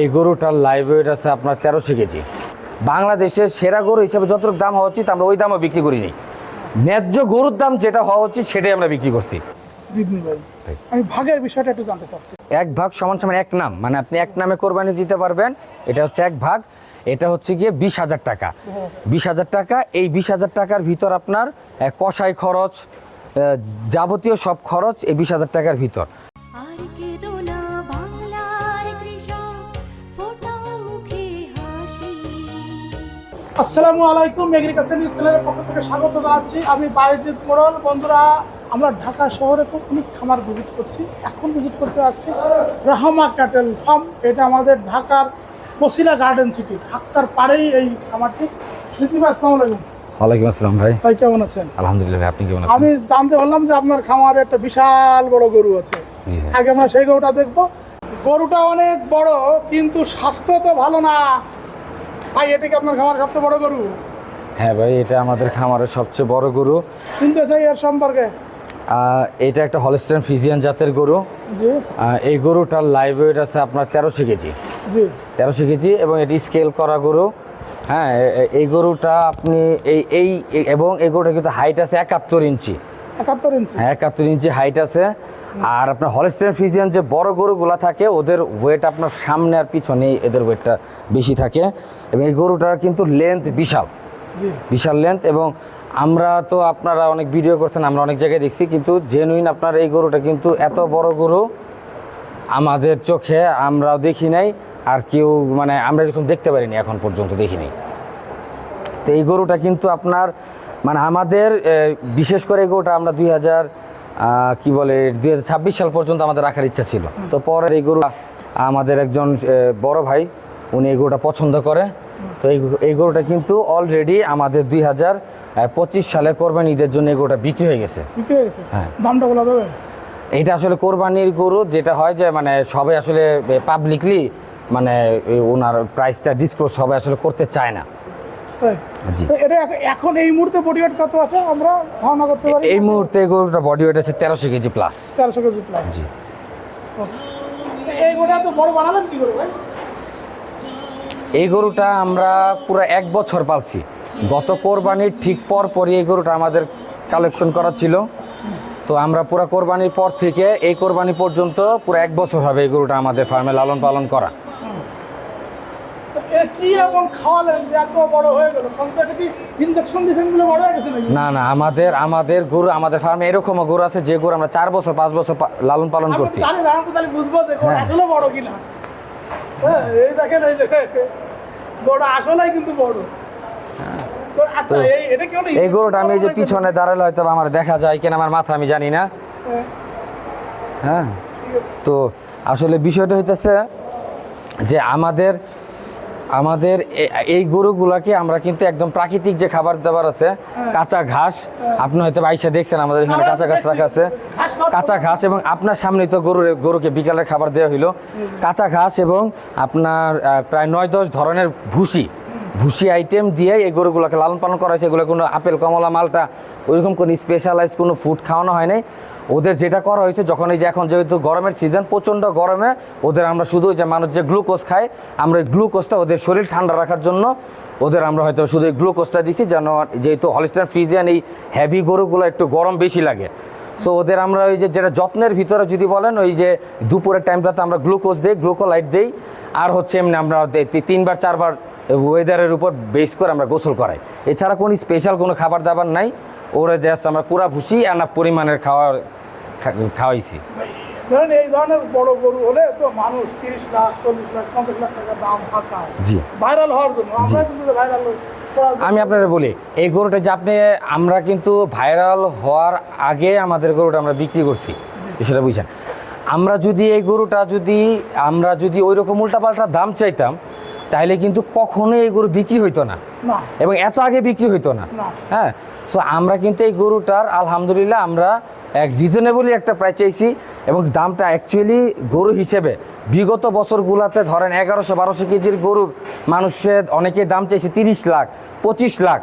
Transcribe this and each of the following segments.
এই গরুটার live weight আছে আপনার তেরোশো কেজি। বাংলাদেশের সেরা গরু হিসেবে যতটুকু দাম হওয়া উচিত আমরা ওই দামও বিক্রি করিনি। ন্যায্য গরুর দাম যেটা হওয়া উচিত সেটাই আমরা বিক্রি করছি। আমি ভাগের বিষয়টা একটু জানতে চাচ্ছি। এক ভাগ সমান সমান এক নাম মানে আপনি এক নামে কোরবানি দিতে পারবেন এটা হচ্ছে এক ভাগ এটা হচ্ছে গিয়ে বিশ হাজার টাকা। বিশ হাজার টাকা এই বিশ হাজার টাকার ভিতর আপনার কষাই খরচ যাবতীয় সব খরচ এই বিশ হাজার টাকার ভিতর। আসসালামু আলাইকুম এগ্রিকালচার নিউজ চ্যানেলের পক্ষ থেকে স্বাগত জানাচ্ছি। আমি বায়েজিৎ মোড়ল। বন্ধুরা আমরা ঢাকা শহরে তো অনেক খামার ভিজিট করছি। এখন ভিজিট করতে আসছি রাহমা ক্যাটেল ফার্ম এটা আমাদের ঢাকার বসিলা গার্ডেন সিটি ঢাকার পাড়েই এই খামারটি। ভাই আসসালামু আলাইকুম। ওয়ালাইকুম আসসালাম ভাই। ভাই কেমন আছেন? আলহামদুলিল্লাহ ভাই, আপনি কেমন আমি জানতে পারলাম যে আপনার খামারে একটা বিশাল বড় গরু আছে। আগে আমরা সেই গরুটা দেখব। গরুটা অনেক বড় কিন্তু স্বাস্থ্য তো ভালো না। ভাই এটা কি আপনার খামারের সবচেয়ে বড় গরু? হ্যাঁ ভাই এটা আমাদের খামারের সবচেয়ে বড় গরু। শুনতে চাই এর সম্পর্কে। এটা একটা হলস্টেন ফিজিয়ান জাতের গরু। এই গরুটার লাইভ ওয়েট আছে আপনার তেরোশো কেজি। তেরোশো কেজি এবং এটি স্কেল করা গরু। হ্যাঁ এই গরুটা আপনি এই এই এই- এবং এই গরুটা কিন্তু হাইট আছে একাত্তর ইঞ্চি। একাত্তর ইঞ্চি। হ্যাঁ একাত্তর ইঞ্চি হাইট আছে। আর আপনার হলস্টেন ফিজিয়ান যে বড় গরুগুলা থাকে ওদের ওয়েট আপনার সামনে আর পিছনে এদের ওয়েটটা বেশি থাকে। এবং এই গরুটার কিন্তু লেন্থ বিশাল। বিশাল লেন্থ এবং আমরা তো আপনারা অনেক ভিডিও করছেন আমরা অনেক জায়গায় দেখছি কিন্তু জেনুইন আপনার এই গরুটা কিন্তু এত বড় গরু আমাদের চোখে আমরাও দেখি নাই আর কেউ মানে আমরা এরকম দেখতে পারিনি এখন পর্যন্ত দেখিনি তো এই গরুটা কিন্তু আপনার মানে আমাদের বিশেষ করে এই গরুটা আমরা দুই হাজার কী বলে দুই হাজার ছাব্বিশ সাল পর্যন্ত আমাদের রাখার ইচ্ছা ছিল। তো পরে এই গরু আমাদের একজন বড় ভাই উনি এই গরুটা পছন্দ করে। তো এই এই গরুটা কিন্তু অলরেডি আমাদের দুই হাজার পঁচিশ সালে কোরবানি ঈদের জন্য এই গরুটা বিক্রি হয়ে গেছে। হ্যাঁ। দামটা বলা যাবে? এইটা আসলে কোরবানির গরু যেটা হয় যে মানে সবাই আসলে পাবলিকলি মানে ওনার প্রাইসটা ডিসক্লোজ সবাই আসলে করতে চায় না। এটা এখন এই মুহূর্তে বডি ওয়েট কত আছে? আমরা ধারণা করতে পারি এই মুহূর্তে এই গরুটা বডি ওয়েট আছে তেরোশো কেজি প্লাস তেরোশো কেজি প্লাস জি। এই গোটা তো বড় বানালেন কি করে ভাই? এই গরুটা আমরা পুরো এক বছর পালছি। গত কোরবানির ঠিক পর পরই এই গরুটা আমাদের কালেকশন করা ছিল। তো আমরা পুরো কোরবানির পর থেকে এই কোরবানি পর্যন্ত পুরো এক বছর হবে এই গরুটা আমাদের ফার্মে লালন পালন করা। কি এবং খাওয়ালেন এত বড় হয়ে গেল? কারণ কি ইনজেকশন দিয়েছেন বলে বড় হয়ে গেছে না না আমাদের আমাদের গরু আমাদের ফার্মে গরু আছে যে গরু আমরা চার বছর পাঁচ বছর লালন পালন করছি। জানি জানান তো তাহলে বুঝব যে গোটা হ্যাঁ। আসলে বড় কিনা। হ্যাঁ এই দেখেন এই দেখেন গোটা আসলেই কিন্তু বড়। আচ্ছা এই গরুটা আমি এই যে পিছনে দাঁড়ালে হয়তো আমার দেখা যায় কিনা আমার মাথা আমি জানি না। হ্যাঁ, হ্যাঁ। তো আসলে বিষয়টা হইতেছে যে আমাদের আমাদের এই গরুগুলাকে আমরা কিন্তু একদম প্রাকৃতিক যে খাবার দাবার আছে কাঁচা ঘাস আপনি হয়তো বাইসে দেখছেন আমাদের এখানে কাঁচা ঘাস। রাখা আছে। কাঁচা ঘাস এবং আপনার সামনেই তো গরুর গরুকে বিকালের খাবার দেওয়া হইল। কাঁচা ঘাস এবং আপনার প্রায় নয় দশ ধরনের ভুসি। ভুসি আইটেম দিয়ে এই গরুগুলোকে লালন পালন করা হয়েছে। এগুলো কোনো আপেল কমলা মালটা ওইরকম কোনো স্পেশালাইজ কোনো ফুড খাওয়ানো হয় নাই। ওদের যেটা করা হয়েছে, যখন এই যে এখন যেহেতু গরমের সিজন প্রচণ্ড গরমে ওদের আমরা শুধু যে মানুষ যে গ্লুকোজ খায়, আমরা গ্লুকোজটা ওদের শরীর ঠান্ডা রাখার জন্য ওদের আমরা হয়তো শুধু গ্লুকোজটা দিছি, যেন যেহেতু হলিস্টার ফ্রিজিয়ান এই হেভি গরুগুলো একটু গরম বেশি লাগে। সো ওদের আমরা ওই যে যেটা যত্নের ভিতরে যদি বলেন, ওই যে দুপুরের টাইমটাতে আমরা গ্লুকোজ দিই গ্লুকোলাইট দিই, আর হচ্ছে এমনি আমরা তিনবার, চারবার ওয়েদারের উপর বেস করে আমরা গোসল করাই। এছাড়া কোনো স্পেশাল কোনো খাবার দাবার নাই, ওরা জাস্ট আমরা পুরা ভুসি আনা পরিমাণের খাওয়া খা- খাওয়াইছি। ধরেন এই ধরনের বড় গরু হলে তো মানুষ তিরিশ লাখ চল্লিশ লাখ পঞ্চাশ লাখ টাকা দাম ফাঁকা জি। ভাইরাল হওয়ার জন্য। আমরা কিন্তু ভাইরাল আমি আপনারা বলি এই গরুটা যে আপনি আমরা কিন্তু ভাইরাল হওয়ার আগে আমাদের গরুটা আমরা বিক্রি করছি। সেটা বুঝছেন? আমরা যদি এই গরুটা যদি আমরা যদি ওই রকম উল্টাপাল্টা দাম চাইতাম তাহলে কিন্তু কখনোই এই গরু বিক্রি হইতো না। এবং এত আগে বিক্রি হইতো না। না। হ্যাঁ? সো আমরা কিন্তু এই গরুটার আলহামদুলিল্লাহ আমরা এক রিজনেবলই একটা প্রাইস চাইছি এবং দামটা অ্যাকচুয়ালি গরু হিসেবে বিগত বছরগুলোতে ধরেন এগারোশো বারোশো কেজির গরু মানুষের অনেকে দাম চাইছে তিরিশ লাখ, পঁচিশ লাখ,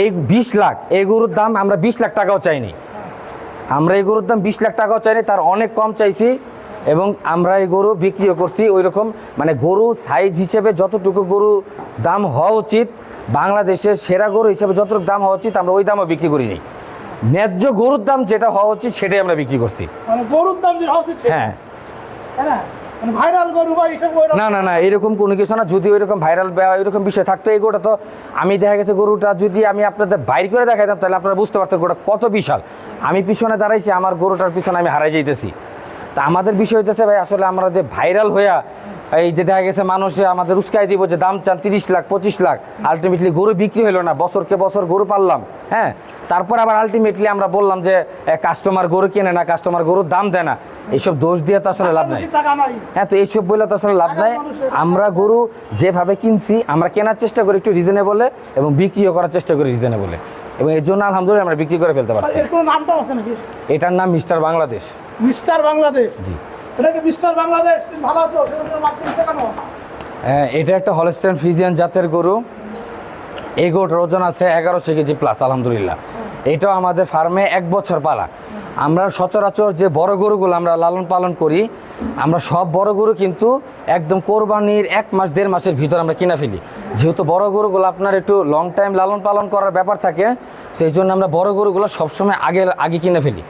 এই বিশ লাখ, এই গরুর দাম আমরা বিশ লাখ টাকাও চাইনি। আমরা এই গরুর দাম বিশ লাখ টাকাও চাইনি, তার অনেক কম চাইছি এবং আমরা এই গরু বিক্রিও করছি ওই রকম মানে গরু সাইজ হিসেবে যতটুকু গরু দাম হওয়া উচিত, বাংলাদেশের সেরা গরু হিসেবে যতটুকু দাম হওয়া উচিত, আমরা ওই দামও বিক্রি করিনি। ন্যায্য গরুর দাম যেটা হওয়া উচিত সেটাই আমরা বিক্রি করছি। মানে গরুর দাম হ্যাঁ। না? মানে ভাইরাল গরু বা এইসব না না না এরকম কোনো কিছু না। যদি ওইরকম ভাইরাল এরকম বিষয় থাকতো এই গরুটা তো আমি দেখা গেছে গরুটা যদি আমি আপনাদের বাইর করে দেখাইতাম তাহলে আপনারা বুঝতে পারতেন গরুটা কত বিশাল। আমি পিছনে দাঁড়াইছি আমার গরুটার পিছনে আমি হারাই যাইতেছি। তা আমাদের বিষয় হইতেছে ভাই আসলে আমরা যে ভাইরাল হইয়া এই যে দেখা গেছে মানুষে আমাদের উস্কাই দিব যে দাম চান তিরিশ লাখ পঁচিশ লাখ। আলটিমেটলি গরু বিক্রি হলো না বছরকে বছর গরু পারলাম হ্যাঁ? তারপর আবার আলটিমেটলি আমরা বললাম যে কাস্টমার গরু কেনে না কাস্টমার গরুর দাম দেয় না। এইসব দোষ দিয়ে তো আসলে লাভ নাই। হ্যাঁ তো এইসব বলে তো আসলে লাভ নাই। আমরা গরু যেভাবে কিনছি আমরা কেনার চেষ্টা করি একটু রিজনেবলে এবং বিক্রিও করার চেষ্টা করি রিজনেবলে এবং এর জন্য আলহামদুলিল্লাহ আমরা বিক্রি করে ফেলতে পারছি। এটার নাম মিস্টার বাংলাদেশ। মিস্টার বাংলাদেশ? জি। এটা হ্যাঁ, এটা একটা হলস্টেন ফ্রিজিয়ান জাতের গরু। এই গরুটার ওজন আছে এগারোশো কেজি প্লাস আলহামদুলিল্লাহ। এটাও আমাদের ফার্মে এক বছর পালা। আমরা সচরাচর যে বড় গরুগুলো আমরা লালন পালন করি আমরা সব বড় গরু কিন্তু একদম কোরবানির এক মাস দেড় মাসের ভিতর আমরা কিনে ফেলি। যেহেতু বড় গরুগুলো আপনার একটু লং টাইম লালন পালন করার ব্যাপার থাকে সেই জন্য আমরা বড় গরুগুলো সবসময় আগে আগে কিনে ফেলি।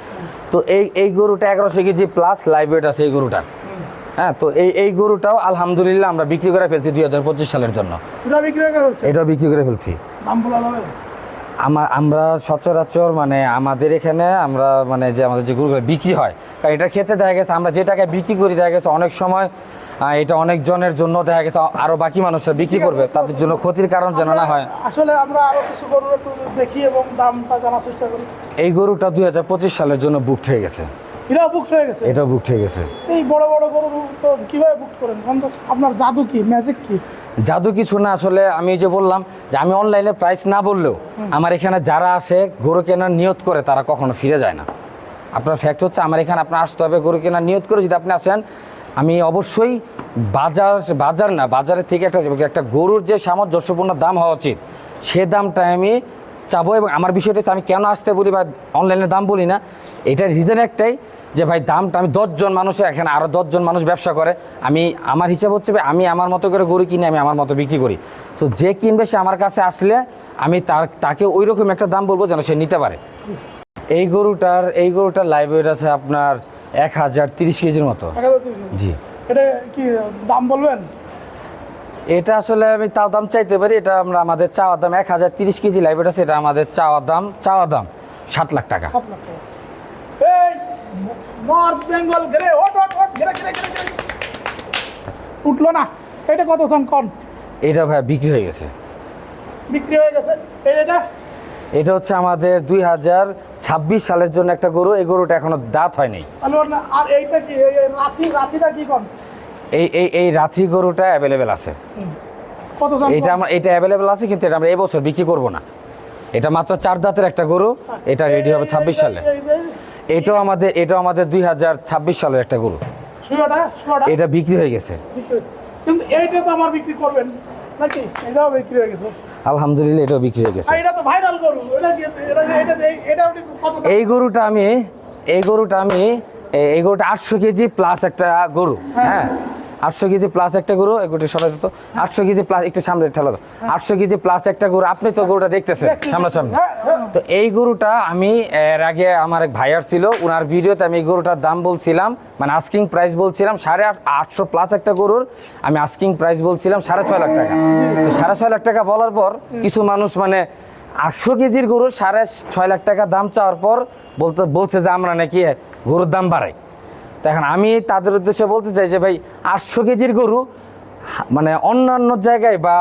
তো এই এই গরুটা এগারোশো কেজি প্লাস লাইভ ওয়েট আছে এই গরুটার হ্যাঁ তো এই এই গরুটাও আলহামদুলিল্লাহ আমরা বিক্রি করে ফেলছি দুই হাজার পঁচিশ সালের জন্য। এটা বিক্রি করে ফেলছে? এটাও বিক্রি করে ফেলছি। দাম বলা যাবে? আমার আমরা সচরাচর মানে আমাদের এখানে আমরা মানে যে আমাদের যে গরুগুলো বিক্রি হয় কারণ এটা খেতে দেখা গেছে আমরা যেটাকে টাকায় বিক্রি করি দেখা গেছে অনেক সময় এটা এটা অনেকজনের জন্য দেখা গেছে আরও বাকি মানুষরা বিক্রি করবে তাদের জন্য ক্ষতির কারণ যেন না হয়। আসলে আমরা আরও কিছু গরু দেখি এবং দামটা জানার চেষ্টা করি। এই গরুটা দুই হাজার পঁচিশ সালের জন্য বুক হয়ে গেছে। এরাও বুক হয়ে গেছে? এটাও বুকড হয়ে গেছে। এই বড় বড় গরু তো কীভাবে বুক করেন? আপনার জাদু কি? ম্যাজিক কি? জাদু কিছু না আসলে আমি যে বললাম যে আমি অনলাইনে প্রাইস না বললেও আমার এখানে যারা আসে গরু কেনার নিয়ত করে তারা কখনো ফিরে যায় না। আপনার ফ্যাক্ট হচ্ছে আমার এখানে আপনার আসতে হবে গরু কেনার নিয়ত করে যদি আপনি আসেন আমি অবশ্যই বাজার বাজার না বাজারের থেকে একটা একটা গরুর যে সামঞ্জস্যপূর্ণ দাম হওয়া উচিত সে দামটা আমি চাবো এবং আমার বিষয়টা হচ্ছে আমি কেন আসতে বলি বা অনলাইনে দাম বলি না এটার রিজন একটাই যে ভাই দামটা আমি দশজন মানুষের এখানে আরও দশজন মানুষ ব্যবসা করে আমি আমার হিসাব হচ্ছে ভাই, আমি আমার মতো করে গরু কিনে আমি আমার মতো বিক্রি করি। তো যে কিনবে সে আমার কাছে আসলে আমি তার তাকে ওই রকম একটা দাম বলব যেন সে নিতে পারে। এই গরুটার এই গরুটার লাইভ ওয়েট আছে আপনার এক হাজার তিরিশ কেজির মতো। জি। এটা কি দাম বলবেন? এটা আসলে আমি তাও দাম চাইতে পারি এটা আমরা আমাদের চাওয়ার দাম এক হাজার তিরিশ কেজি লাইভ ওয়েট আছে এটা আমাদের চাওয়ার দাম চাওয়ার দাম সাত লাখ টাকা। নর্থ বেঙ্গল ওট ওট ওট উঠল না। এটা কত সান কন? এটা ভাই বিক্রি হয়ে গেছে। বিক্রি হয়ে গেছে। এই এটা? এটা হচ্ছে আমাদের দুই হাজার ছাব্বিশ সালের জন্য একটা গরু। এই গরুটা এখনও দাঁত হয়নি। আর এইটা কি রাতি রাতিটা কি কন? এই এই এই রাথি গরুটা অ্যাভেলেবেল আছে। এটা আমার এটা অ্যাভেলেবেল আছে কিন্তু এটা আমরা এবছর বিক্রি করব না। এটা মাত্র চার দাঁতের একটা গরু। এটা রেডি হবে ছাব্বিশ সালে। এটাও আমাদের এটাও আমাদের দুই হাজার ছাব্বিশ সালের একটা গরু। এটা বিক্রি হয়ে গেছে। কিন্তু এইটা তো আমার বিক্রি করবেন নাকি? এটাও বিক্রি হয়ে গেছে। আলহামদুলিল্লাহ এটাও বিক্রি হয়ে গেছে? এই গরুটা আমি এই গরুটা আমি এই গরুটা আটশো কেজি প্লাস একটা গরু হ্যাঁ। আটশো কেজি প্লাস একটা গরু গরুটা সরাই তো আটশো কেজি প্লাস একটু সামনে ঠেলা দাও আটশো কেজি প্লাস একটা গরু আপনি তো গরুটা দেখতেছেন সামনাসামনি। হ্যাঁ, হ্যাঁ। তো এই গরুটা আমি এর আগে আমার এক ভাইয়ার ছিল ওনার ভিডিওতে আমি এই গরুটার দাম বলছিলাম মানে আস্কিং প্রাইস বলছিলাম সাড়ে আট আটশো প্লাস একটা গরুর আমি আস্কিং প্রাইস বলছিলাম সাড়ে ছয় লাখ টাকা। তো সাড়ে ছয় লাখ টাকা বলার পর কিছু মানুষ মানে আটশো কেজির গরুর সাড়ে ছয় লাখ টাকা দাম চাওয়ার পর বলতে বলছে যে আমরা নাকি গরুর দাম বাড়াই। তো এখন আমি তাদের উদ্দেশ্যে বলতে চাই যে ভাই আটশো কেজির গরু মানে অন্যান্য জায়গায় বা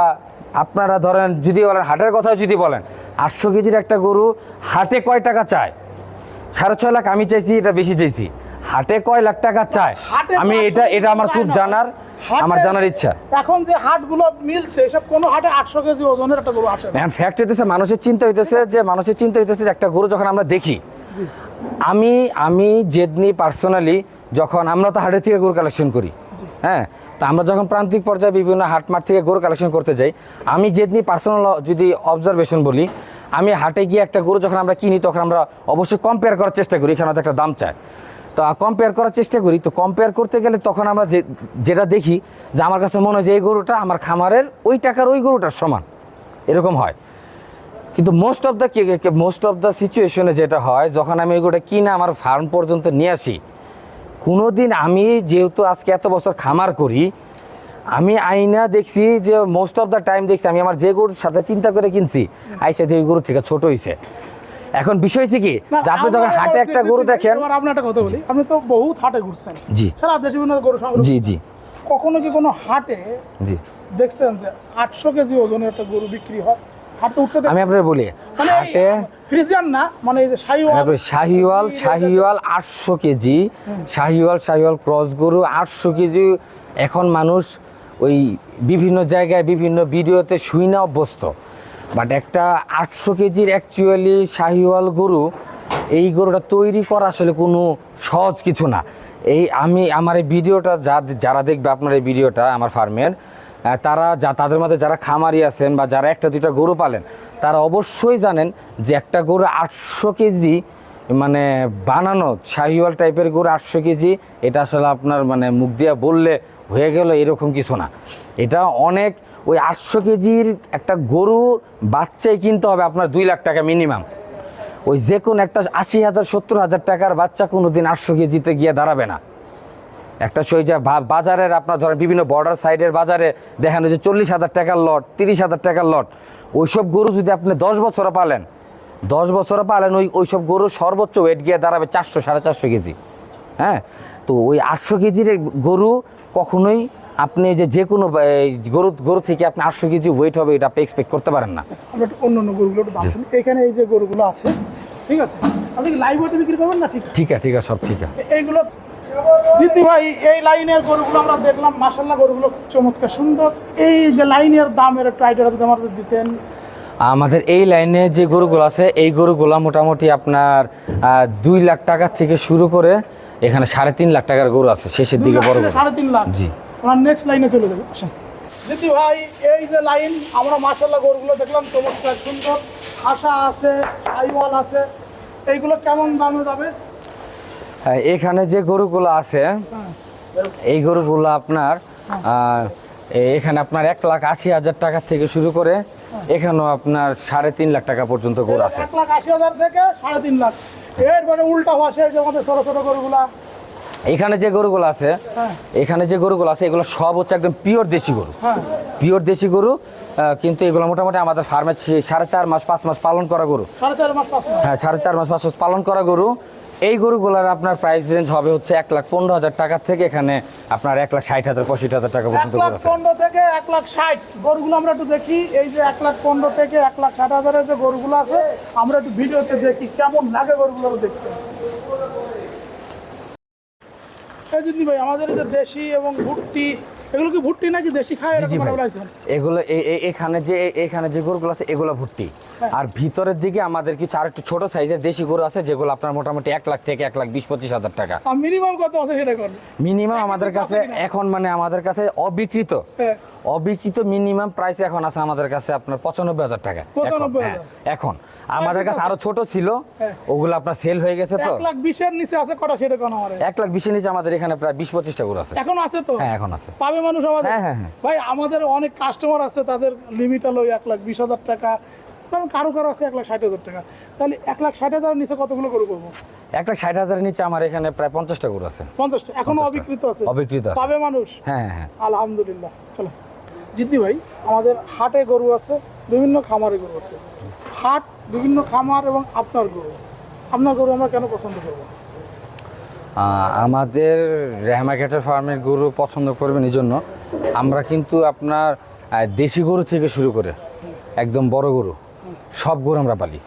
আপনারা ধরেন যদি বলেন হাটের কথা যদি বলেন আটশো কেজির একটা গরু হাটে কয় টাকা চায়? সাড়ে ছয় লাখ আমি চাইছি এটা বেশি চাইছি। হাটে কয় লাখ টাকা চায়? আমি এটা এটা আমার খুব জানার আমার জানার ইচ্ছা। এখন যে হাটগুলো মিলছে এসব কোনো হাটে আটশো কেজি ওজনের একটা গরু আসে না। এখন ফ্যাক্ট হইতেছে মানুষের চিন্তা হইতেছে যে মানুষের চিন্তা হইতেছে যে একটা গরু যখন আমরা দেখি আমি আমি জেদনি পার্সোনালি যখন আমরা তো হাটের থেকে গরু কালেকশন করি হ্যাঁ? তা আমরা যখন প্রান্তিক পর্যায়ে বিভিন্ন হাট মাঠ থেকে গরু কালেকশন করতে যাই আমি জেদনি পার্সোনাল যদি অবজারভেশন বলি আমি হাটে গিয়ে একটা গরু যখন আমরা কিনি তখন আমরা অবশ্যই কম্পেয়ার করার চেষ্টা করি এখানে একটা দাম চায়। তো কম্পেয়ার করার চেষ্টা করি তো কম্পেয়ার করতে গেলে তখন আমরা যে যেটা দেখি যে আমার কাছে মনে হয় যে এই গরুটা আমার খামারের ওই টাকার ওই গরুটার সমান এরকম হয়। কিন্তু most of the most of the সিচুয়েশনে যেটা হয় যখন আমি ওই গরুটা কিনে আমার ফার্ম পর্যন্ত নিয়ে আসি কোনো দিন আমি যেহেতু আজকে এত বছর খামার করি আমি আইনা দেখছি যে মোস্ট অফ দ্য টাইম দেখছি আমি আমার যে গরুর সাথে চিন্তা করে কিনছি আইসা দিয়ে ওই গরু থেকে ছোট হয়েছে এখন বিষয় হচ্ছে কি আপনি যখন হাটে একটা গরু দেখেন এবার আপনি একটা কথা বলি আপনি তো বহুত হাটে ঘুরছেন। জি। সারা দেশে বিভিন্ন গরু সংগ্রহ জি জি। কখনো কি কোনো হাটে জি। দেখছেন যে আটশো কেজি ওজনের একটা গরু বিক্রি হয়? আমি আপনার বলি মানে হাটে ফ্রিজিয়ান না মানে এই যে আমি সাইওয়াল আপনার শাহিওয়াল শাহিওয়াল আটশো কেজি। শাহিওয়াল শাহিওয়াল ক্রস গরু আটশো কেজি। এখন মানুষ ওই বিভিন্ন জায়গায় বিভিন্ন ভিডিওতে শুই না অভ্যস্ত। বাট একটা আটশো কেজির অ্যাকচুয়ালি শাহিওয়াল গরু এই গরুটা তৈরি করা আসলে কোনো সহজ কিছু না। এই আমি আমার এই ভিডিওটা যা যারা দেখবে আপনার এই ভিডিওটা আমার ফার্মের তারা যা তাদের মধ্যে যারা খামারি আছেন বা যারা একটা দুইটা গরু পালেন, তারা অবশ্যই জানেন যে একটা গরু আটশো কেজি মানে বানানো শাহিওয়াল টাইপের গরু আটশো কেজি, এটা আসলে আপনার মানে মুখ দিয়ে বললে হয়ে গেল এরকম কিছু না। এটা অনেক ওই আটশো কেজির একটা গরু বাচ্চাই কিনতে হবে আপনার দুই লাখ টাকা মিনিমাম। ওই যে কোনো একটা আশি হাজার, সত্তর হাজার টাকার বাচ্চা কোনো দিন আটশো কেজিতে গিয়ে দাঁড়াবে না। একটা সই যে বাজারের আপনার ধরেন বিভিন্ন বর্ডার সাইডের বাজারে দেখানো যে চল্লিশ হাজার টাকার লট তিরিশ হাজার টাকার লট ওইসব গরু যদি আপনি দশ বছরে পালেন দশ বছরে পালেন ওই ওইসব গরু সর্বোচ্চ ওয়েট গিয়ে দাঁড়াবে চারশো সাড়ে চারশো কেজি। হ্যাঁ? তো ওই আটশো কেজির গরু কখনোই আপনি যে যে কোনো গরু গরু থেকে আপনি আটশো কেজি ওয়েট হবে এটা আপনি এক্সপেক্ট করতে পারেন না। অন্য অন্য গরুগুলো এখানে এই যে গরুগুলো আছে ঠিক আছে? আপনি লাইভ ওয়েটে বিক্রি করবেন না ঠিক আছে ঠিক আছে সব ঠিক আছে। এইগুলো জিতি ভাই এই লাইনের গরুগুলো আমরা দেখলাম মাসাল্লাহ গরুগুলো খুব চমৎকার সুন্দর। এই যে লাইনের দামের একটু আইডিয়া যদি আমাদের দিতেন। আমাদের এই লাইনে যে গরুগুলো আছে এই গরুগুলো মোটামুটি আপনার দুই লাখ টাকা থেকে শুরু করে এখানে সাড়ে তিন লাখ টাকার গরু আছে শেষের দিকে বড় সাড়ে তিন লাখ? জি। আমরা নেক্সট লাইনে চলে যাব আসেন। জিতি ভাই এই যে লাইন আমরা মাসাল্লাহ গরুগুলো দেখলাম চমৎকার সুন্দর। আশা আছে আইওয়াল আছে। এইগুলো কেমন দামে যাবে? এখানে যে গরুগুলো আছে এই গরুগুলো আপনার এখানে আপনার এক লাখ আশি হাজার টাকা থেকে শুরু করে এখানেও আপনার সাড়ে তিন লাখ টাকা পর্যন্ত গরু আছে। এক লাখ আশি হাজার থেকে সাড়ে তিন লাখ। এরপরে উল্টা ভাষে যে আমাদের ছোট ছোট গরুগুলা। এখানে যে গরুগুলো আছে হ্যাঁ। এখানে যে গরুগুলো আছে এগুলো সব হচ্ছে একদম পিওর দেশি গরু। হ্যাঁ। পিওর দেশি গরু কিন্তু এগুলো মোটামুটি আমাদের ফার্মে সাড়ে চার মাস পাঁচ মাস পালন করা গরু। হ্যাঁ সাড়ে চার মাস পাঁচ মাস পালন করা গরু। এই গরুগুলোর আপনার প্রাইস রেঞ্জ হবে হচ্ছে এক লাখ পনেরো হাজার টাকা থেকে এখানে আপনার এক লাখ ষাট হাজার পঁয়ষট্টি হাজার টাকা এক পর্যন্ত লাখ গরু আছে। পনেরো থেকে এক লাখ ষাট। গরুগুলো আমরা একটু দেখি এই যে এক লাখ পনেরো থেকে এক লাখ ষাট হাজারের যে গরুগুলো আছে আমরা একটু ভিডিওতে দেখি কেমন লাগে গরুগুলো দেখতে। এই ভাই আমাদের যে দেশি এবং ভুট্টি এগুলো কি ভুট্টি নাকি দেশি খায়? এরকম ভাই। এগুলো এখানে যে এখানে যে গরুগুলো আছে এগুলো ভর্তি হ্যাঁ। আর ভিতরের দিকে আমাদের কিছু আর একটু ছোট সাইজের দেশি গরু আছে যেগুলো আপনার মোটামুটি এক লাখ থেকে এক লাখ বিশ পঁচিশ হাজার টাকা। মিনিমাম কত আছে সেটা মিনিমাম আমাদের কাছে এখন মানে আমাদের কাছে অবিকৃত। হ্যাঁ। অবিকৃত মিনিমাম প্রাইস এখন আছে আমাদের কাছে আপনার পঁচানব্বই হাজার টাকা। এখন, 95,000 আমাদের কাছে আরও ছোট ছিল হ্যাঁ। ওগুলো আপনার সেল হয়ে গেছে তো। এক লাখ বিশের নিচে আছে কটা সেটা কোন আমার এক লাখ বিশের নিচে আমাদের এখানে প্রায় বিশ পঁচিশটা গরু আছে। এখন আছে তো? হ্যাঁ এখন আছে। পাবে মানুষ আমাদের? হ্যাঁ, হ্যাঁ, হ্যাঁ। ভাই আমাদের অনেক কাস্টমার আছে তাদের লিমিট হলো এক লাখ বিশ হাজার টাকা। কারণ কারও কারও আছে এক লাখ ষাট হাজার টাকা। তাহলে এক লাখ ষাট হাজার নিচে কতগুলো গরু করব? এক লাখ ষাট হাজারের নিচে আমার এখানে প্রায় পঞ্চাশটা গরু আছে। পঞ্চাশটা। এখনও অবিকৃত আছে? অবিকৃত পাবে মানুষ? হ্যাঁ হ্যাঁ হ্যাঁ। আলহামদুলিল্লাহ। চলো। জিদ্দি ভাই আমাদের হাটে গরু আছে বিভিন্ন খামারে গরু আছে। হাট বিভিন্ন খামার এবং আপনার গরু। আপনার গরু আমরা কেন পছন্দ করব? আমাদের রেহমা ক্যাটের ফার্মের গরু পছন্দ করবেন এই জন্য। আমরা কিন্তু আপনার দেশি গরু থেকে শুরু করে একদম বড় গরু, সব গরু আমরা পালি।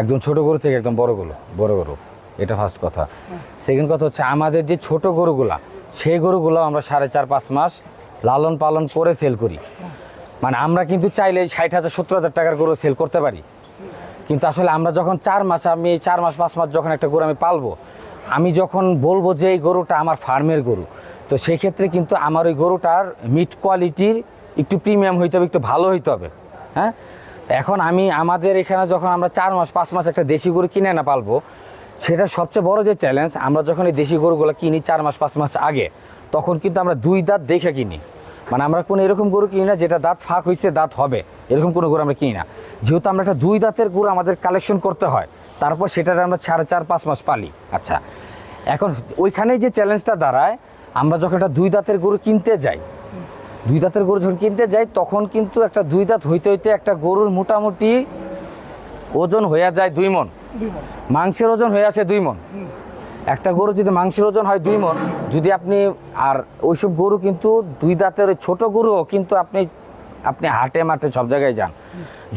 একদম ছোট গরু থেকে একদম বড় গরু বড় গরু, এটা ফার্স্ট কথা। সেকেন্ড কথা হচ্ছে আমাদের যে ছোট গরুগুলা, সেই গরুগুলো আমরা সাড়ে চার, পাঁচ মাস লালন পালন করে সেল করি। মানে আমরা কিন্তু চাইলে ষাট হাজার, সত্তর হাজার টাকার গরু সেল করতে পারি। কিন্তু আসলে আমরা যখন চার মাস, আমি চার মাস, পাঁচ মাস যখন একটা গরু আমি পালবো, আমি যখন বলব যে এই গরুটা আমার ফার্মের গরু, তো সেই ক্ষেত্রে কিন্তু আমার ওই গরুটার মিট কোয়ালিটির একটু প্রিমিয়াম হইতে হবে, একটু ভালো হইতে হবে হ্যাঁ? এখন আমি, আমাদের এখানে যখন আমরা চার মাস, পাঁচ মাস একটা দেশি গরু কিনে না পালবো, সেটা সবচেয়ে বড় যে চ্যালেঞ্জ আমরা যখন এই দেশি গরুগুলো কিনি চার মাস, পাঁচ মাস আগে, তখন কিন্তু আমরা দুই দাঁত দেখে কিনি মানে আমরা কোনো এরকম গরু কিনি না যেটা দাঁত ফাঁক হয়েছে দাঁত হবে। এরকম কোনো গরু আমরা কিনি না। যেহেতু আমরা একটা দুই দাঁতের গরু আমাদের কালেকশন করতে হয় তারপর সেটার আমরা সাড়ে চার পাঁচ মাস পালি। আচ্ছা এখন ওইখানে যে চ্যালেঞ্জটা দাঁড়ায় আমরা যখন একটা দুই দাঁতের গরু কিনতে যাই দুই দাঁতের গরু যখন কিনতে যাই তখন কিন্তু একটা দুই দাঁত হইতে হইতে একটা গরুর মোটামুটি ওজন হয়ে যায় দুই মন। মণ। মাংসের ওজন হয়ে আসে দুই মন। একটা গরু যদি মাংসের ওজন হয় দুই মন, যদি আপনি, আর ওইসব গরু কিন্তু দুই দাঁতের ছোট গরুও কিন্তু আপনি আপনি হাটে মাঠে সব জায়গায় যান।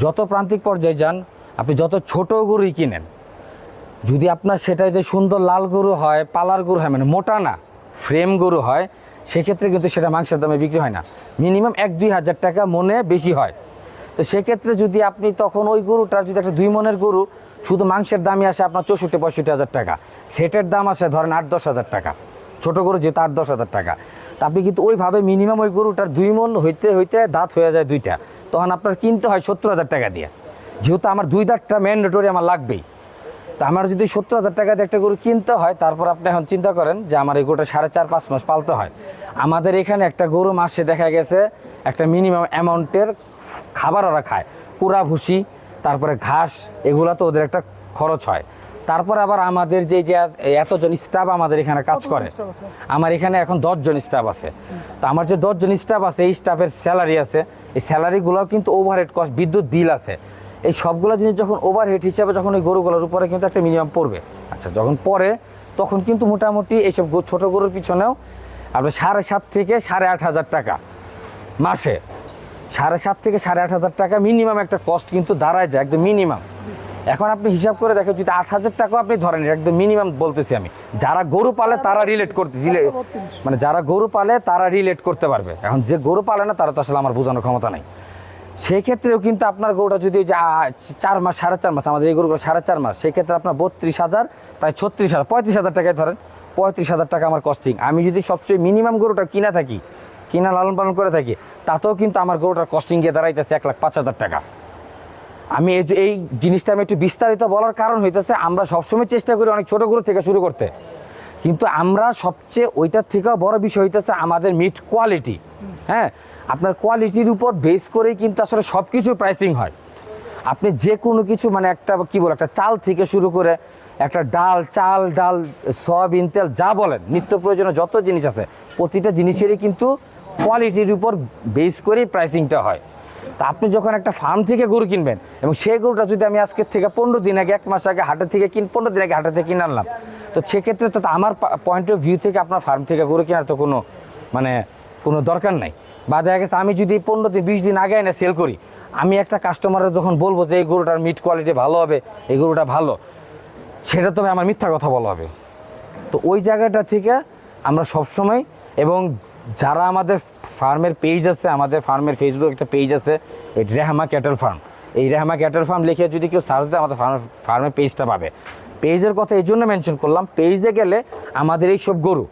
যত প্রান্তিক পর্যায়ে যান, আপনি যত ছোট গরুই কিনেন, যদি আপনার সেটা যে সুন্দর লাল গরু হয়, পালার গরু হয় মানে মোটা না, ফ্রেম গরু হয়, সেক্ষেত্রে কিন্তু সেটা মাংসের দামে বিক্রি হয় না। মিনিমাম এক দুই হাজার টাকা মনে বেশি হয়। তো সেক্ষেত্রে যদি আপনি তখন ওই গরুটা যদি একটা দুই মনের গরু শুধু মাংসের দামই আসে আপনার চৌষট্টি, পঁয়ষট্টি হাজার টাকা। সেটের দাম আসে ধরেন আট, দশ হাজার টাকা। ছোটো গরু যেহেতু আট, দশ হাজার টাকা। তা আপনি কিন্তু ওইভাবে মিনিমাম ওই গরুটার দুই মন হইতে হইতে দাঁত হয়ে যায় দুইটা। তখন আপনার কিনতে হয় সত্তর হাজার টাকা দিয়ে। যেহেতু আমার দুই দাঁতটা ম্যান্ডেটরি আমার লাগবেই। তা আমার যদি সত্তর হাজার টাকা দিয়ে একটা গরু কিনতে হয়, তারপর আপনি এখন চিন্তা করেন যে আমার এই গরুটা সাড়ে চার, পাঁচ মাস পালতে হয়। আমাদের এখানে একটা গরু মাসে দেখা গেছে, একটা মিনিমাম অ্যামাউন্টের খাবার ওরা খায়। কুড়া ভুসি তারপরে ঘাস এগুলো তো ওদের একটা খরচ হয়। তারপর আবার আমাদের যে যে এতজন স্টাফ আমাদের এখানে কাজ করে। আমার এখানে এখন দশজন স্টাফ আছে। তো আমার যে দশজন স্টাফ আছে এই স্টাফের স্যালারি আছে। এই স্যালারিগুলোও কিন্তু ওভারহেড কস্ট বিদ্যুৎ বিল আছে। এই সবগুলো জিনিস যখন ওভারহেড হিসাবে যখন ওই গরুগুলোর উপরে কিন্তু একটা মিনিমাম পড়বে। আচ্ছা যখন পড়ে তখন কিন্তু মোটামুটি এইসব ছোট গরুর পিছনেও আপনার সাড়ে সাত থেকে সাড়ে আট হাজার টাকা মাসে। সাড়ে সাত থেকে সাড়ে আট হাজার টাকা মিনিমাম একটা কস্ট কিন্তু দাঁড়ায় যায় একদম মিনিমাম এখন আপনি হিসাব করে দেখেন যদি আট হাজার টাকাও আপনি ধরেন একদম মিনিমাম বলতেছি আমি। যারা গরু পালে তারা রিলেট করতে রিলে- মানে যারা গরু পালে তারা রিলেট করতে পারবে। এখন যে গরু পালে না তারা তো আসলে আমার বোঝানোর ক্ষমতা নেই। সেক্ষেত্রেও কিন্তু আপনার গরুটা যদি ওই যে চার মাস সাড়ে চার মাস আমাদের এই গরুগুলো সাড়ে চার মাস সেক্ষেত্রে আপনার বত্রিশ হাজার প্রায় ছত্রিশ হাজার পঁয়ত্রিশ হাজার টাকায় ধরেন পঁয়ত্রিশ হাজার টাকা আমার কস্টিং আমি যদি সবচেয়ে মিনিমাম গরুটা কিনা থাকি কিনা লালন পালন করে থাকি, তাতেও কিন্তু আমার গরুটার কস্টিং গিয়ে দাঁড়াইতেছে এক লাখ পাঁচ হাজার টাকা। আমি এই এই জিনিসটা আমি একটু বিস্তারিত বলার কারণ হইতেছে, আমরা সবসময় চেষ্টা করি অনেক ছোট গরু থেকে শুরু করতে। কিন্তু আমরা সবচেয়ে, ওইটার থেকেও বড় বিষয় হইতেছে আমাদের মিট কোয়ালিটি হ্যাঁ আপনার কোয়ালিটির উপর বেস করেই কিন্তু আসলে সব কিছু প্রাইসিং হয়। আপনি যে কোনো কিছু মানে একটা, কি বলে, একটা চাল থেকে শুরু করে একটা ডাল, চাল, ডাল, সয়াবিন তেল যা বলেন, নিত্য প্রয়োজনীয় যত জিনিস আছে, প্রতিটা জিনিসেরই কিন্তু কোয়ালিটির উপর বেস করেই প্রাইসিংটা হয়। তা আপনি যখন একটা ফার্ম থেকে গরু কিনবেন এবং সেই গরুটা যদি আমি আজকের থেকে পনেরো দিন আগে, এক মাস আগে হাটের থেকে কিন, পনেরো দিন আগে হাটের থেকে কিনে আনলাম, তো সেক্ষেত্রে তো আমার পয়েন্ট অফ ভিউ থেকে আপনার ফার্ম থেকে গরু কেনার তো কোনো মানে কোনো দরকার নাই। বা দেখা গেছে আমি যদি পনেরো দিন, বিশ দিন আগে এনে সেল করি, আমি একটা কাস্টমারের যখন বলব যে এই গরুটার মিট কোয়ালিটি ভালো হবে, এই গরুটা ভালো, সেটা তবে আমার মিথ্যা কথা বলা হবে। তো ওই জায়গাটা থেকে আমরা সবসময় এবং যারা আমাদের ফার্মের পেজ আছে আমাদের ফার্মের ফেসবুক একটা পেজ আছে এই রেহামা ক্যাটেল ফার্ম এই রেহামা ক্যাটেল ফার্ম লিখে যদি কেউ সার্চ দেয় আমাদের ফার্ম ফার্মের পেজটা পাবে। পেজের কথা এই জন্য মেনশন করলাম পেজে গেলে আমাদের এই সব গরু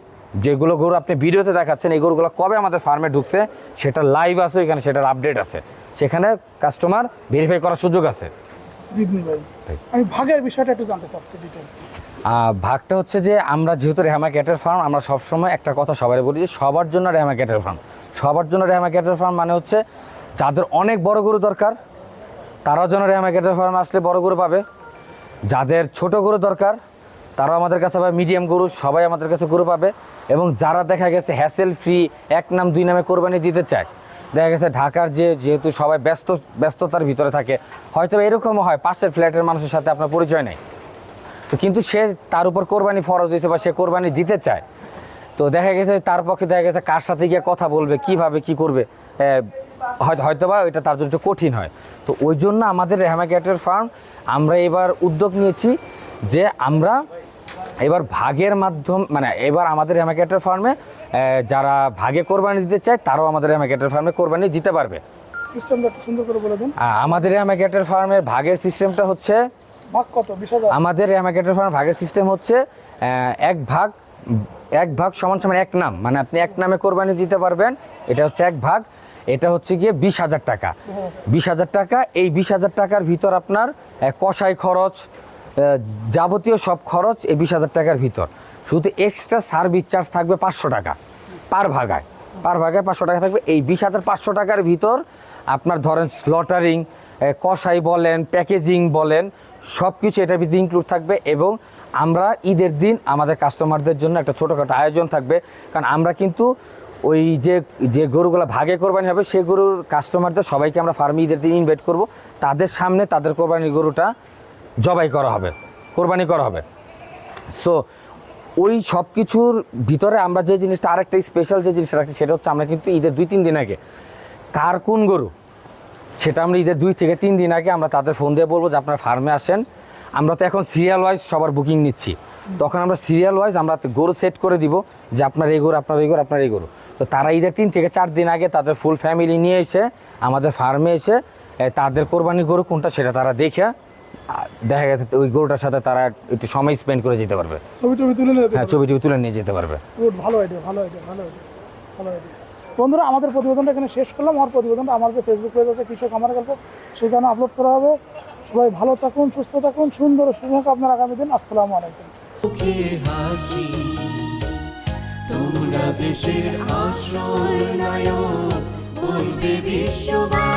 যেগুলো গরু আপনি ভিডিওতে দেখাচ্ছেন এই গরুগুলো কবে আমাদের ফার্মে ঢুকছে সেটা লাইভ আছে এখানে সেটার আপডেট আছে। সেখানে কাস্টমার ভেরিফাই করার সুযোগ আছে। আমি ভাগের বিষয়টা একটু জানতে চাচ্ছি ডিটেল ভাগটা হচ্ছে যে আমরা যেহেতু রেহামা ক্যাটের ফার্ম আমরা সবসময় একটা কথা সবাই বলি যে সবার জন্য রেহামা ক্যাটের ফার্ম সবার জন্য রেহামা ক্যাটের ফার্ম মানে হচ্ছে যাদের অনেক বড় গরু দরকার, তারাও যেন রেহামা ক্যাটের ফার্ম আসলে বড় গরু পাবে। যাদের ছোট গরু দরকার, তারাও আমাদের কাছে পাবে মিডিয়াম গরু, সবাই আমাদের কাছে গরু পাবে। এবং যারা দেখা গেছে হ্যাসেল ফ্রি এক নাম, দুই নামে কোরবানি দিতে চায়, দেখা গেছে ঢাকার যে যেহেতু সবাই ব্যস্ত, ব্যস্ততার ভিতরে থাকে হয়তো এরকমও হয়, পাশের ফ্ল্যাটের মানুষের সাথে আপনার পরিচয় নেই। কিন্তু সে তার উপর কোরবানি ফরজ হয়েছে বা সে কোরবানি দিতে চায়। তো দেখা গেছে তার পক্ষে দেখা গেছে কার সাথে গিয়ে কথা বলবে কীভাবে কি করবে হয়তো বা এটা তার জন্য একটু কঠিন হয়। তো ওই জন্য আমাদের রেহামা ক্যাটের ফার্ম আমরা এবার উদ্যোগ নিয়েছি যে আমরা এবার ভাগের মাধ্যম মানে এবার আমাদের রেহামা ক্যাটের ফার্মে যারা ভাগে কোরবানি দিতে চায় তারাও আমাদের রেহামা ক্যাটের ফার্মে কোরবানি দিতে পারবে। সিস্টেমটা সুন্দর করে বলে দিন। আমাদের রেহামা ক্যাটের ফার্মের ভাগের সিস্টেমটা হচ্ছে আমাদের অ্যামাকেটের ভাগের সিস্টেম হচ্ছে এক ভাগ এক ভাগ সমান সমান এক নাম। মানে আপনি এক নামে কোরবানি দিতে পারবেন, এটা হচ্ছে এক ভাগ, এটা হচ্ছে গিয়ে বিশ হাজার টাকা। বিশ হাজার টাকা, এই বিশ হাজার টাকার ভিতর আপনার কষাই খরচ যাবতীয় সব খরচ এই বিশ হাজার টাকার ভিতর। শুধু এক্সট্রা সার্ভিস চার্জ থাকবে পাঁচশো টাকা পার ভাগায়। পার ভাগায় পাঁচশো টাকা থাকবে। এই বিশ হাজার পাঁচশো টাকার ভিতর আপনার ধরেন স্লটারিং কষাই বলেন প্যাকেজিং বলেন সব কিছু এটার ভিতরে ইনক্লুড থাকবে এবং আমরা ঈদের দিন আমাদের কাস্টমারদের জন্য একটা ছোটোখাটো আয়োজন থাকবে। কারণ আমরা কিন্তু ওই যে যে গরুগুলো ভাগে কোরবানি হবে, সেই গরুর কাস্টমারদের সবাইকে আমরা ফার্মে ঈদের দিন ইনভাইট করব। তাদের সামনে তাদের কোরবানির গরুটা জবাই করা হবে, কোরবানি করা হবে। সো ওই সব কিছুর ভিতরে আমরা যে জিনিসটা আরেকটা স্পেশাল যে জিনিসটা রাখছি, সেটা হচ্ছে আমরা কিন্তু ঈদের দুই তিন দিন আগে কার কোন গরু সেটা আমরা ঈদের দুই থেকে তিন দিন আগে আমরা তাদের ফোন দিয়ে বলব যে আপনার ফার্মে আসেন। আমরা তো এখন সিরিয়াল ওয়াইজ সবার বুকিং নিচ্ছি। তখন আমরা সিরিয়াল ওয়াইজ আমরা গরু সেট করে দিব যে আপনার এই গরু আপনার এই গরু আপনার এই গরু। তো তারা ঈদের তিন থেকে চার দিন আগে তাদের ফুল ফ্যামিলি নিয়ে এসে আমাদের ফার্মে এসে তাদের কোরবানি গরু কোনটা সেটা তারা দেখে দেখা গেছে ওই গরুটার সাথে তারা একটু সময় স্পেন্ড করে যেতে পারবে। ছবি টবি তুলে হ্যাঁ ছবি টবি তুলে নিয়ে যেতে পারবে। ভালো আইডিয়া ভালো আইডিয়া ভালো আইডিয়া ভালো আইডিয়া বন্ধুরা, আমাদের প্রতিবেদনটা এখানে শেষ করলাম। আমার প্রতিবেদনটা, আমার যে ফেসবুক পেজ আছে, কৃষক আমার গল্প সেখানে আপলোড করা হবে। সবাই ভালো থাকুন, সুস্থ থাকুন, সুন্দর শুভ আপনার আগামী দিন। আসসালামু আলাইকুম। তোমরা দেশের আশ্রয় নায়ক, বলবে বিশ্ববাসী।